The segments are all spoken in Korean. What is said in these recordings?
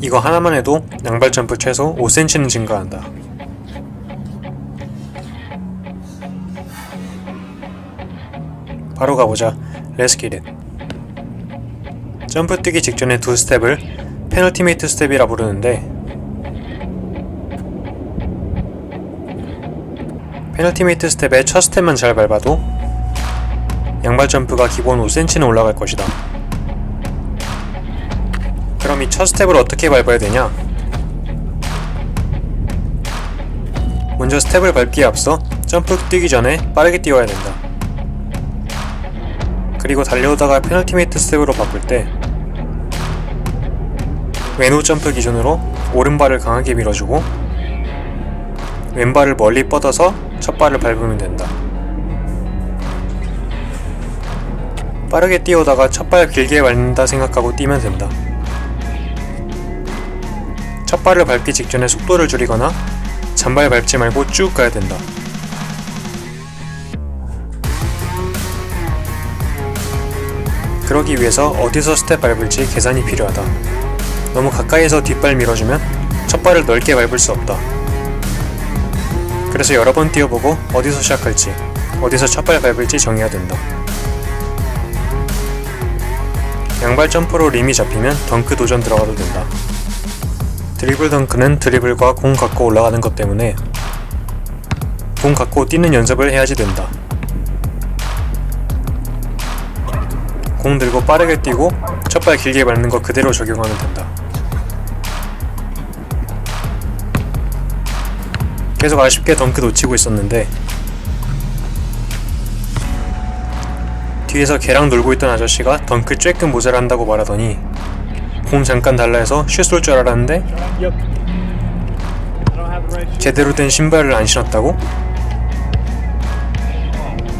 이거 하나만 해도 양발 점프 최소 5cm는 증가한다. 바로 가보자. Let's get it. 점프 뛰기 직전에 두 스텝을 페널티메이트 스텝이라 부르는데 페널티메이트 스텝의 첫 스텝만 잘 밟아도 양발 점프가 기본 5cm는 올라갈 것이다. 그럼 이첫 스텝을 어떻게 밟아야 되냐? 먼저 스텝을 밟기에 앞서 점프 뛰기 전에 빠르게 뛰어야 된다. 그리고 달려오다가 페널티메이트 스텝으로 바꿀 때 왼후 점프 기준으로 오른발을 강하게 밀어주고 왼발을 멀리 뻗어서 첫 발을 밟으면 된다. 빠르게 뛰어오다가 첫 발 길게 밟는다 생각하고 뛰면 된다. 첫 발을 밟기 직전에 속도를 줄이거나 잔발 밟지 말고 쭉 가야 된다. 그러기 위해서 어디서 스텝 밟을지 계산이 필요하다. 너무 가까이서 뒷발 밀어주면 첫 발을 넓게 밟을 수 없다. 그래서 여러 번 뛰어보고 어디서 시작할지, 어디서 첫발 밟을지 정해야 된다. 양발 점프로 림이 잡히면 덩크 도전 들어가도 된다. 드리블 덩크는 드리블과 공 갖고 올라가는 것 때문에 공 갖고 뛰는 연습을 해야지 된다. 공 들고 빠르게 뛰고 첫발 길게 밟는 거 그대로 적용하면 된다. 계속 아쉽게 덩크 놓치고 있었는데 뒤에서 걔랑 놀고 있던 아저씨가 덩크 쬐끔 모자란다고 말하더니 공 잠깐 달라 해서 슛 쏠 줄 알았는데 제대로 된 신발을 안 신었다고?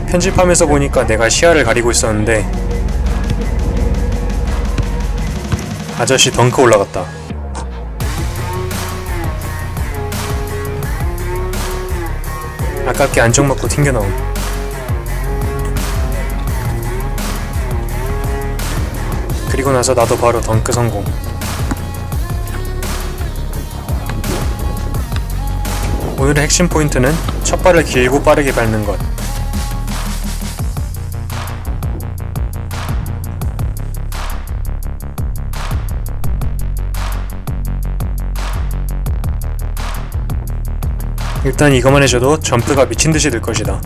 편집하면서 보니까 내가 시야를 가리고 있었는데 아저씨 덩크 올라갔다. 아깝게 안쪽 맞고 튕겨나옴. 그리고 나서 나도 바로 덩크 성공. 오늘의 핵심 포인트는 첫 발을 길고 빠르게 밟는 것. 일단 이것만 해줘도 점프가 미친 듯이 될 것이다.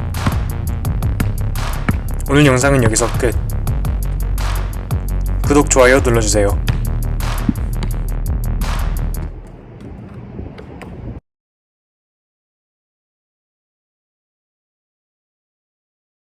오늘 영상은 여기서 끝. 구독, 좋아요 눌러주세요.